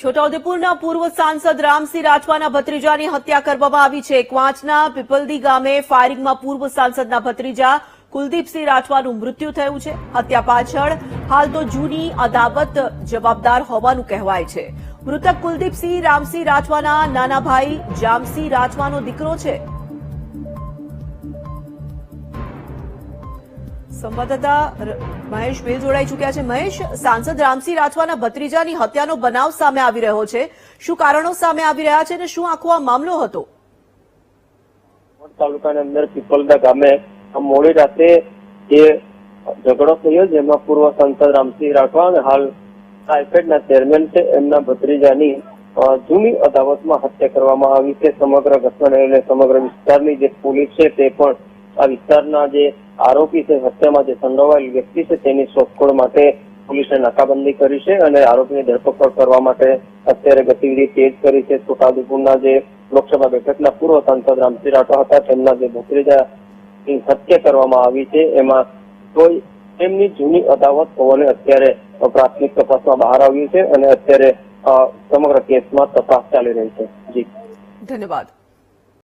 છોટાઉદેપુરના પૂર્વ સાંસદ રામસિંહ રાઠવાના ભત્રીજાની હત્યા કરવામાં આવી છે. ક્વાંચના પીપલદી ગામે ફાયરિંગમાં પૂર્વ સાંસદના ભત્રીજા કુલદીપસિંહ રાઠવાનું મૃત્યુ થયું છે. હત્યા પાછળ હાલ તો જૂની અદાવત જવાબદાર હોવાનું કહેવાય છે. મૃતક કુલદીપસિંહ, રામસિંહ રાઠવાના નાના ભાઈ જામસિંહ રાઠવાનો દીકરો છે. સંવાદદાતા મહેશ ભેલ જોડાઈ ચૂક્યા છે. મહેશ, સાંસદ રામસિંહ રાઠવાના ભત્રીજાની હત્યાનો બનાવ સામે આવી રહ્યો છે. શું કારણો સામે આવી રહ્યા છે અને શું આખો આ મામલો હતો? તાલુકાની અંદર પીપલદા ગામે મોડી રાતે જે ઝઘડો થયો, જેમાં પૂર્વ સાંસદ રામસિંહ રાઠવા અને હાલ ટ્રાયફેડના ચેરમેન છે, એમના ભત્રીજાની જૂની અદાવતમાં હત્યા કરવામાં આવી છે. સમગ્ર ઘટનાને સમગ્ર વિસ્તારની જે પોલીસ છે, તે પણ આ વિસ્તારના જે આરોપી છે, હત્યામાં જે સંડોવાયેલ વ્યક્તિ છે, તેની શોધખોળ માટે પોલીસે નાકાબંધી કરી છે અને આરોપીની ધરપકડ કરવા માટે અત્યારે ગતિવિધિ તેજ કરી છે. છોટાઉદેપુરના જે લોકસભા બેઠકના પૂર્વ સાંસદ રામસિંહ રાઠવા હતા, તેમના જે ભત્રીજાની હત્યા કરવામાં આવી છે. એમાં કોઈ તેમની જૂની અદાવત હોવાને અત્યારે પ્રાથમિક તપાસમાં બહાર આવ્યું છે અને અત્યારે સમગ્ર કેસમાં તપાસ ચાલી રહી છે. જી. ધન્યવાદ.